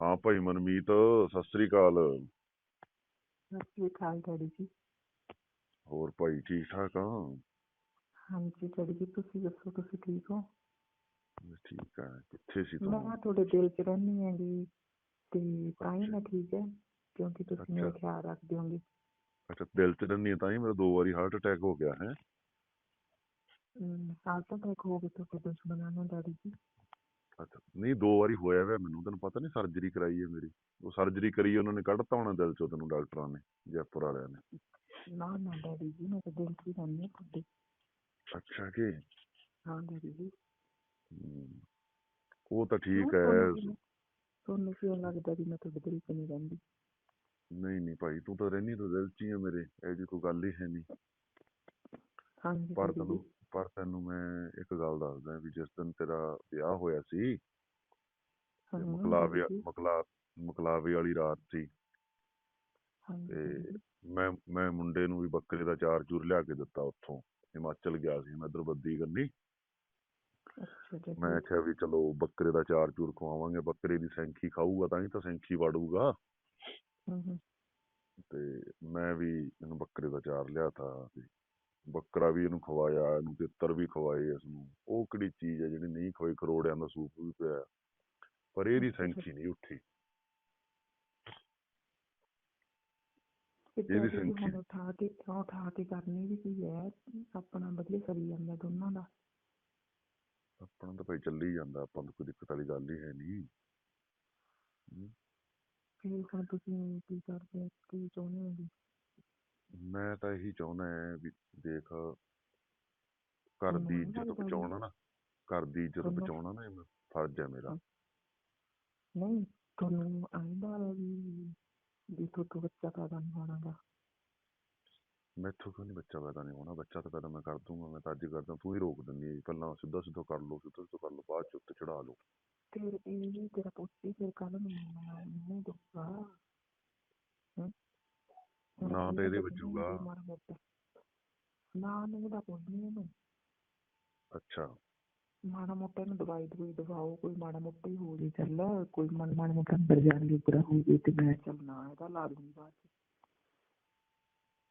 ਹਾਂ ਭਾਈ ਮਨਮੀਤ ਸਤਿ ਸ੍ਰੀ ਅਕਾਲ। ਸਤਿ ਸ਼੍ਰੀ ਅਕਾਲ ਡੈਡੀ ਜੀ। ਹੋਰ ਭਾਈ ਠੀਕ ਠਾਕ ਆ? ਹਾਂਜੀ ਡੈਡੀ ਜੀ ਤੁਸੀਂ ਦੱਸੋ ਤੁਸੀਂ ਠੀਕ ਹੋ? ਠੀਕ ਆ ਕਿੱਥੇ ਸੀ ਮੈਂ ਤੂੰ ਤੁਹਾਡੇ ਦਿਲ 'ਚ ਰਹਿੰਦੀ ਹੈਗੀ ਤੇ ਤਾਂ ਹੀ ਮੈਂ ਠੀਕ ਹੈ ਕਿਉਂਕਿ ਤੁਸੀਂ ਮੇਰਾ। ਖਿਆਲ ਰੱਖਦੇ ਹੋਗੇ ਅੱਛਾ ਦਿਲ ਚ ਰਹਿੰਦੀ ਆ ਤਾਂ ਹੀ ਮੇਰਾ ਦੋ ਵਾਰੀ ਹਾਰਟ ਅਟੈਕ ਹੋ ਗਿਆ ਹੈ? ਤਾਂ ਤੱਕ ਹੋ ਗਏ ਤੁਹਾਡੇ ਦੁਸ਼ਮਣਾਂ ਨੂੰ ਡੈਡੀ ਜੀ। ਅੱਛਾ ਨਹੀਂ ਦੋ ਵਾਰੀ ਹੋਇਆ ਵਾ ਮੈਨੂੰ ਤੈਨੂੰ ਪਤਾ ਨਹੀਂ ਸਰਜਰੀ ਕਰਾਈ ਹੈ ਮੇਰੀ। ਉਹ ਸਰਜਰੀ ਕਰੀ ਉਹਨਾਂ ਨੇ ਕੱਢਤਾ ਹੋਣਾ ਦਿਲ ਚੋਂ ਤੈਨੂੰ ਡਾਕਟਰਾਂ ਨੇ ਜੈਪੁਰ ਵਾਲਿਆਂ ਨੇ। ਨਾ ਨਾ ਡੈਡੀ ਜੀ ਮੈਂ ਤਾਂ ਦਿਲ 'ਚ ਹੀ ਰਹਿੰਦੀ ਹਾਂ ਤੁਹਾਡੇ। ਅੱਛਾ ਕਿ ਹਾਂ ਡੈਡੀ ਜੀ। ਹਮ, ਉਹ ਤਾਂ ਠੀਕ ਹੈ। ਤੁਹਾਨੂੰ ਕਿਉਂ ਲੱਗਦਾ ਵੀ ਮੈਂ ਤੁਹਾਡੇ ਦਿਲ 'ਚ ਨਹੀਂ ਰਹਿੰਦੀ? ਨਹੀਂ ਨਹੀਂ ਭਾਈ ਤੂੰ ਤਾਂ ਰਹਿਨੀ ਤਾਂ ਦਿਲ ਚ ਹੀ ਆ ਮੇਰੇ ਇਹ ਜੀ ਕੋਈ ਗੱਲ ਹੀ ਹੈ ਨਹੀਂ। ਹਾਂਜੀ ਪਰ ਡੈਡੀ ਤੈਨੂੰ ਪਰ ਤੈਨੂੰ ਮੈਂ ਇੱਕ ਗੱਲ ਦੱਸਦਾ ਵੀ ਜਿਸ ਦਿਨ ਤੇਰਾ ਵਿਆਹ ਹੋਇਆ ਸੀ ਹਾਂ ਤੇ ਮਕਲਾਵੇ ਡੈਡੀ ਜੀ, ਮਕਲਾ ਮਕਲਾਵੇ ਵਾਲੀ ਰਾਤ ਸੀ ਤੇ ਮੈਂ ਮੈਂ ਮੁੰਡੇ ਨੂੰ ਵੀ ਬੱਕਰੇ ਦਾ ਚਾਰ ਚੂਰ ਲਿਆ ਕੇ ਦਿੱਤਾ ਉੱਥੋਂ ਹਿਮਾਚਲ ਗਿਆ ਸੀ ਮੈਂ ਇੱਧਰ ਬੱਦੀ ਗੰਨੀ ਅੱਛਾ। ਡੈਡੀ ਮੈਂ ਆਖਿਆ ਵੀ ਚਲੋ ਬੱਕਰੇ ਦਾ ਚਾਰ ਚੂਰ ਖਵਾਵਾਂਗੇ ਬੱਕਰੇ ਦੀ ਸੈਂਖੀ ਖਾਊਗਾ ਤਾਂ ਹੀ ਤਾਂ ਸੈਂਖੀ ਵੜੂਗਾ। ਹਮ ਹਮ ਤੇ ਮੈਂ ਵੀ ਇਹਨੂੰ ਬੱਕਰੇ ਦਾ ਚਾਰ ਲਿਆ ਤਾ ਤੇ ਬੱਕਰਾ ਵੀ ਇਹਨੂੰ ਖਵਾਇਆ ਇਹਨੂੰ ਤਿੱਤਰ ਵੀ ਖਵਾਏ ਇਸ ਨੂੰ ਉਹ ਕਿਹੜੀ ਚੀਜ਼ ਹੈ ਜਿਹੜੀ ਨਹੀਂ ਖਵਾਈ? ਕਰੋੜਿਆਂ ਦਾ ਸੂਪ ਵੀ ਪਿਆ। ਪਰ ਇਹਦੀ। ਸੈਂਖੀ ਨਹੀਂ ਉੱਠੀ। ਇਹਦੀ। ਹੁਣ ਉਠਾ ਕੇ ਉਠਾ ਕੇ ਕਰਨੀ ਵੀ ਕੀ ਹੈ? ਆਪਣਾ ਵਧੀਆ ਕਰੀ ਜਾਂਦਾ ਦੋਨਾਂ ਦਾ। ਆਪਣਾ ਤਾਂ ਭਾਈ ਚੱਲੀ ਜਾਂਦਾ ਆਪਾਂ ਨੂੰ ਕੋਈ ਦਿੱਕਤ ਵਾਲੀ ਗੱਲ ਹੀ ਹੈ ਨਹੀਂ। ਫਿਰ ਹੁਣ ਤੁਸੀਂ ਕੀ ਕਰਦੇ ਕੀ ਚਾਹੁੰਦੇ ਹੋ ਮੈਂ ਤਾਂ ਇਹੀ ਚਾਹੁੰਦਾ ਹੈ ਵੀ ਦੇਖ ਘਰ ਦੀ ਇੱਜ਼ਤ ਬਚਾਉਣਾ ਨਾ ਘਰ ਦੀ ਇੱਜ਼ਤ ਤੁਹਾਨੂੰ- ਬਚਾਉਣਾ ਨਾ ਇਹ ਮੇਰਾ ਫਰਜ਼ ਹੈ ਮੇਰਾ। ਨਹੀਂ ਤੁਹਾਨੂੰ ਆਇੰਦਾ ਵੀ ਵੀ ਤੁਹਾਡਾ ਬੱਚਾ ਪੈਦਾ ਨਹੀਂ ਮੈਥੋਂ ਕਿਉਂ ਨਹੀਂ ਬੱਚਾ ਪੈਦਾ ਨਹੀਂ ਹੋਣਾ? ਬੱਚਾ ਤਾਂ ਪੈਦਾ ਮੈਂ ਕਰ ਦੂੰਗਾ ਮੈਂ ਤਾਂ ਅੱਜ ਕਰਦਾ ਤੂੰ ਹੀ ਰੋਕ ਦਿੰਦੀ ਹੈ ਪਹਿਲਾਂ ਸਿੱਧਾ ਸਿੱਧਾ ਕਰ ਲਓ ਸਿੱਧਾ ਸਿੱਧਾ ਕਰ ਲਓ ਬਾਅਦ ਚ ਉੱਤੇ ਚੜਾ ਲਓ। ਫਿਰ ਇਹ ਵੀ ਤੇਰਾ ਪੁੱਤ ਹੀ ਫਿਰ ਕੱਲ ਨੂੰ ਨਹੀਂ ਦੂਗਾ ਹਮ? ਹੁਣ ਨਾ ਤਾਂ ਇਹ ਇਹਦੇ ਵੱਜੂਗਾ। ਨਾ ਨੂੰ ਦਾ ਪੁੱਛਣੀ ਇਹਨੂੰ। ਅੱਛਾ। ਮਾੜਾ ਮੋਟਾ ਇਹਨੂੰ ਦਵਾਈ ਦਵਾਈ ਦਵਾਓ ਕੋਈ ਮਾੜਾ ਮੋਟਾ ਹੀ ਹੋ ਜੇ ਚੱਲ ਕੋਈ ਮਨ ਮਾੜਾ ਮੋਟਾ ਅੰਦਰ ਜਾਣ ਜੋਗਰਾ ਹੋ ਜੇ ਤੇ ਮੈਂ ਚੱਲ ਨਾ ਇਹਦਾ ਲਾ ਦੂੰਗੀ ਬਾਅਦ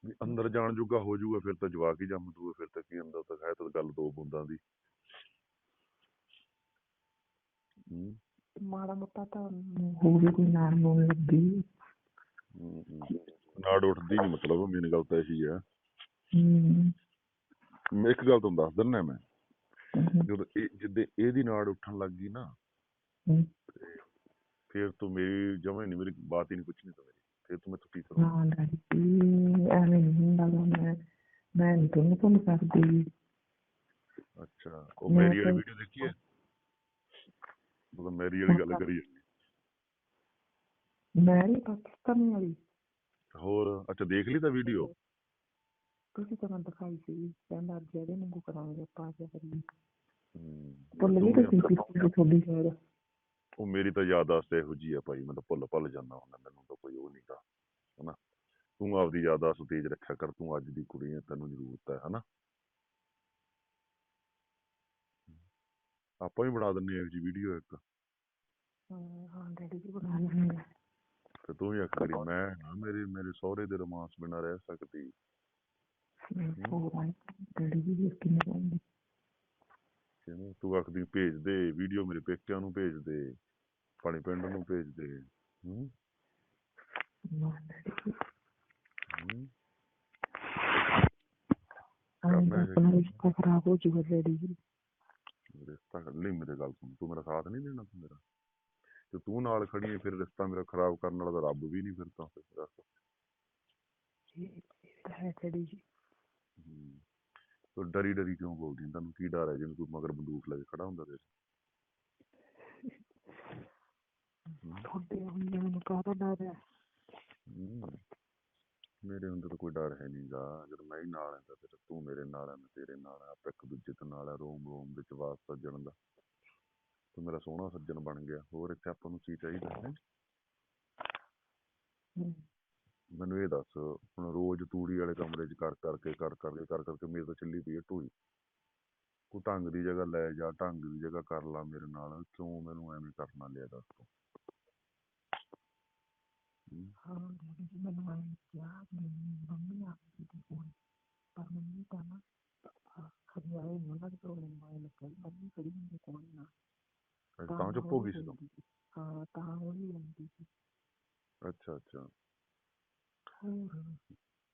ਵੀ ਅੰਦਰ ਜਾਣ ਜੋਗਾ ਹੋ ਜਾਊਗਾ ਫਿਰ ਤਾਂ ਜਵਾਕ ਹੀ ਜੰਮ ਦੂਗਾ ਫਿਰ ਤਾਂ ਕੀ ਅੰਦਰ ਤਾਂ ਹੈ ਤਾਂ ਗੱਲ ਦੋ ਬੂੰਦਾਂ ਦੀ। ਮਾੜਾ ਮੋਟਾ ਤਾਂ ਹੋਵੇ ਕੋਈ ਨਾਰ ਨੂੰ ਲੱਗੀ। ਨਾੜ ਉੱਠਦੀ ਨਹੀਂ ਮਤਲਬ ਮੇਰੀ ਗੱਲ ਤਾਂ ਇਹੀ ਹੈ। ਮੈਂ ਇੱਕ ਗੱਲ ਤੁਹਾਨੂੰ ਦੱਸ ਦਿੰਦਾ ਮੈਂ। ਜਦੋਂ ਇਹ ਜਿੱਦੇ ਇਹਦੀ ਨਾੜ ਉੱਠਣ ਲੱਗ ਗਈ ਨਾ। ਫਿਰ ਤੂੰ ਮੇਰੀ ਜਮਾਂ ਨਹੀਂ ਮੇਰੀ ਬਾਤ ਹੀ ਨਹੀਂ ਪੁੱਛਣੀ ਤਾਂ ਮੇਰੀ। ਫਿਰ ਤੂੰ ਮੈਨੂੰ ਕੀ ਕਰੂੰ? ਹਾਂ ਡੈਡੀ ਐਵੇਂ ਨਹੀਂ ਹੁੰਦਾ ਮੈਂ। ਮੈਂ ਤੁਹਾਨੂੰ ਤੁਹਾਨੂੰ ਕਰਦੀ ਅੱਛਾ ਉਹ ਮੇਰੀ ਵਾਲੀ ਵੀਡੀਓ ਦੇਖੀ ਹੈ? ਮਤਲਬ ਮੇਰੀ ਵਾਲੀ ਗੱਲ ਕਰੀ ਜਾਂਦੀ। ਮੈਂ ਨਹੀਂ ਪਾਕਿਸਤਾਨੀ ਵਾਲੀ। ਹੋਰ ਅੱਛਾ ਦੇਖ ਲਈ ਤਾਂ ਵੀਡੀਓ ਤੁਸੀਂ ਤਾਂ ਮੈਨੂੰ ਦਿਖਾਈ ਸੀ ਕਹਿੰਦਾ ਅੱਜ ਇਹਦੇ ਵਾਂਗੂ ਕਰਾਂਗੇ ਆਪਾਂ ਅੱਜ ਕਰੀਏ ਭੁੱਲ ਤੂੰ ਤੁਸੀਂ ਪਿਛਲੀ ਤੁਹਾਡੀ ਸ਼ਾਇਦ। ਉਹ ਮੇਰੀ ਤਾਂ ਯਾਦਾਸ਼ਤ ਇਹੋ ਜੀ ਆ ਭਾਈ ਮੈਂ ਤਾਂ ਭੁੱਲ ਭੁੱਲ ਜਾਂਦਾ ਹੁੰਦਾ ਮੈਨੂੰ ਤਾਂ ਕੋਈ ਉਹ ਨਹੀਂਗਾ ਹਨਾ। ਤੂੰ ਆਪਦੀ ਯਾਦਾਸ਼ਤ ਤੇਜ਼ ਰੱਖਿਆ ਕਰ ਤੂੰ ਅੱਜ ਦੀ ਕੁੜੀ ਹੈ ਤੈਨੂੰ ਜ਼ਰੂਰਤ ਹੈ ਹਨਾ। ਆਪਾਂ ਵੀ ਬਣਾ ਦਿੰਨੇ ਆ ਜੀ ਵੀਡੀਓ ਇੱਕ। ਹਾਂ ਹਾਂ ਡੈਡੀ ਜੀ ਬਣਾ ਲੈਣਗੇ ਤੇ ਤੂੰ ਵੀ ਆਖ ਕਰੀ ਮੈਂ ਨਾ ਮੇਰੇ ਮੇਰੇ ਸਹੁਰੇ ਦੇ ਰੋਮਾਂਸ ਬਿਨਾਂ ਰਹਿ ਸਕਦੀ। ਕਿਵੇਂ ਤੂੰ ਆਖਦੀ ਭੇਜ ਦੇ ਵੀਡੀਓ ਮੇਰੇ ਪੇਕਿਆਂ ਨੂੰ ਭੇਜ ਦੇ ਪਾਣੀ ਪਿੰਡ ਨੂੰ ਭੇਜ ਦੇ। ਹੂੰ। ਆਪਣਾ ਰਿਸ਼ਤਾ ਖਰਾਬ ਹੋ ਜੂਗਾ ਡੈਡੀ ਜੀ। ਰਿਸ਼ਤਾ ਕਰ ਨਹੀਂ ਮੇਰੇ ਗੱਲ ਸੁਣ ਤੂੰ ਮੇਰਾ ਸਾਥ ਨਹੀਂ ਦੇਣਾ ਤੂੰ ਮੇਰਾ? ਤੇ ਤੂੰ ਨਾਲ ਖੜੀ ਹੈ ਫਿਰ ਰਿਸ਼ਤਾ ਮੇਰਾ ਖਰਾਬ ਕਰਨ ਵਾਲਾ ਤਾਂ ਰੱਬ ਵੀ ਨਹੀਂ ਫਿਰ ਤਾਂ ਤਾਂ ਹੈ ਡੈਡੀ ਜੀ ਹੂੰ ਤੂੰ ਡਰੀ ਡਰੀ ਕਿਉਂ ਬੋਲਦੀ ਤੈਨੂੰ ਕੀ ਡਰ ਹੈ ਜਿਵੇਂ ਕੋਈ ਮਗਰ ਬੰਦੂਕ ਲੈ ਕੇ ਖੜਾ ਹੁੰਦਾ ਤੁਹਾਡੇ ਹੁੰਦੇ ਮੈਨੂੰ ਕਾਹਦਾ ਡਰ ਹੈ? ਹੂੰ। ਮੇਰੇ ਅੰਦਰ ਤਾਂ ਕੋਈ ਡਰ ਹੈ ਨਹੀਂਗਾ ਜਦੋਂ ਮੈਂ ਹੀ ਨਾਲ ਹਾਂ ਤਾਂ ਤੂੰ ਮੇਰੇ ਨਾਲ ਹੈ ਮੈਂ ਤੇਰੇ ਨਾਲ ਹਾਂ ਆਪਾਂ ਇੱਕ ਦੂਜੇ ਦੇ ਨਾਲ ਹੈ ਰੋਮ ਰੋਮ ਵਿੱਚ ਵਾਸ ਸੱਜਣ ਦਾ। ਤੂੰ ਮੇਰਾ ਸੋਹਣਾ ਸੱਜਣ ਬਣ ਗਿਆ ਹੋਰ ਇੱਥੇ ਆਪਾਂ ਨੂੰ ਕੀ ਚਾਹੀਦਾ ਹੈ? ਮੈਨੂੰ ਇਹ ਦੱਸ ਹੁਣ ਰੋਜ਼ ਤੂੜੀ ਵਾਲੇ ਕਮਰੇ 'ਚ ਕਰ ਕਰਕੇ ਕਰ ਕਰਕੇ ਕਰ ਕਰਕੇ ਮੇਰੇ ਤਾਂ ਚੱਲੀ ਪਈ ਹੈ ਢੋਈ ਕੋਈ ਢੰਗ ਦੀ ਜਗ੍ਹਾ ਲੈ ਜਾ ਢੰਗ ਦੀ ਜਗ੍ਹਾ ਕਰ ਲਾ ਮੇਰੇ ਨਾਲ ਕਿਉਂ ਮੈਨੂੰ ਐਵੇਂ ਕਰਨਾ ਲਿਆ ਦੱਸ ਤੂੰ? ਹਾਂ। ਮੈਨੂੰ ਆਏ ਕਿਹਾ ਕਿ ਮੰਮੀ ਆ ਗਈ ਸੀ ਕੋਲ ਪਰ ਮੰਮੀ ਤਾਂ ਨਾ ਖੜੀ ਆਏ ਨਹੀਂ ਉਹਨਾਂ ਦੇ ਕੋਲ ਮੈਨੂੰ ਆਏ ਲੱਗਿਆ ਵੀ ਮੰਮੀ ਖੜੀ ਹੁੰਦੀ ਕੋਲ ਨਾ ਅੱਛਾ, ਤਾਂ ਚੁੱਪ ਹੋ ਗਈ ਸੀ ਤੂੰ ਬੋਲਦੀ ਹਾਂ ਸੀ। ਅੱਛਾ ਅੱਛਾ। ਹੋਰ?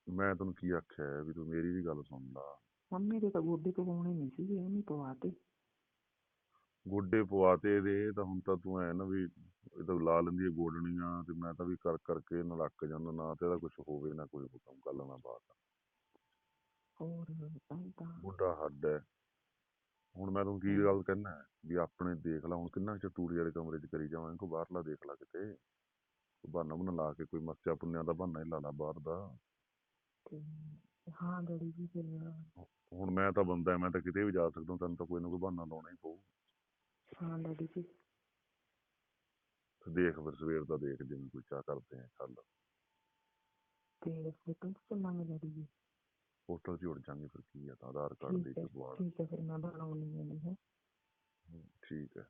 ਮੈਂ ਤੈਨੂੰ ਕੀ ਆਖਿਆ ਹੈ ਵੀ ਤੂੰ ਮੇਰੀ ਵੀ ਗੱਲ ਸੁਣ ਲਾ। ਮੰਮੀ ਦੇ ਤਾਂ ਗੋਡੇ ਪਵਾਉਣੇ ਨਹੀਂ ਸੀ ਇਹ ਨਹੀਂ ਪਵਾਤੇ ਗੋਡੇ ਪਵਾਤੇ ਦੇ ਤਾਂ ਹੁਣ ਤਾਂ ਤੂੰ ਐ ਨਾ ਵੀ ਇਹ ਤਾਂ ਲਾ ਲੈਂਦੀ ਹੈ ਗੋਡਣੀਆਂ ਤੇ ਮੈਂ ਤਾਂ ਵੀ ਕਰ ਕਰਕੇ ਨਲੱਕ ਜਾਂਦਾ ਨਾ ਤੇ ਇਹਦਾ ਕੁਝ ਹੋਵੇ ਨਾ ਕੋਈ ਹੁਕਮ ਗੱਲ ਨਾ ਬਾਤ। ਹੋਰ ਤਾਂ ਹੀ ਤਾਂ। ਬੁੱਢਾ ਹੱਡ ਹੈ। ਹੁਣ ਮੈਂ ਤੈਨੂੰ ਕੀ ਗੱਲ ਕਹਿਣਾ ਵੀ ਆਪਣੇ ਦੇਖ ਲਾ ਹੁਣ ਕਿੰਨਾ ਚਿਰ ਤੂੜੀ ਵਾਲੇ ਕਮਰੇ 'ਚ ਕਰੀ ਜਾਵਾਂ ਕੋ ਬਾਹਰਲਾ ਦੇਖ ਲਾ ਕਿਤੇ। ਕੋਈ ਬਹਾਨਾ ਬੁਨਾ ਲਾ ਕੇ ਕੋਈ ਮੱਸਿਆ ਪੁੰਨਿਆ ਦਾ ਬਹਾਨਾ ਹੀ ਲਾ ਲਾ ਬਾਹਰ ਦਾ। ਤੇ ਹਾਂ ਡੈਡੀ ਜੀ ਫਿਰ। ਹੁਣ ਮੈਂ ਤਾਂ ਬੰਦਾ ਮੈਂ ਤਾਂ ਕਿਤੇ ਵੀ ਜਾ ਸਕਦਾ ਤੈਨੂੰ ਤਾਂ ਕੋਈ ਨਾ ਕੋਈ ਬਹਾਨਾ ਲਾਉਣਾ ਹੀ ਪਊ। ਹਾਂ ਡੈਡੀ ਜੀ। ਤੇ ਦੇਖ ਫਿਰ ਸਵੇਰ ਦਾ ਦੇਖ ਜਿਵੇਂ ਕੋਈ ਚਾਹ ਕਰਦੇ ਆ ਚੱਲ ਤੇ ਫੋਟੋ ਚੱਲਾਂਗੇ ਡੈਡੀ ਜੀ ਹੀ ਉੜ ਜਾਂਗੇ ਫਿਰ ਕੀ ਆ ਤਾਂ ਆਧਾਰ ਕਾਰਡ ਦੇ ਠੀਕ ਹੈ ਕੇ ਬੁਆ ਠੀਕ ਹੈ ਫਿਰ ਮੈਂ ਬਣਾਉਣੀ ਹੈ ਨਹੀਂ ਹੈ ਠੀਕ ਹੈ।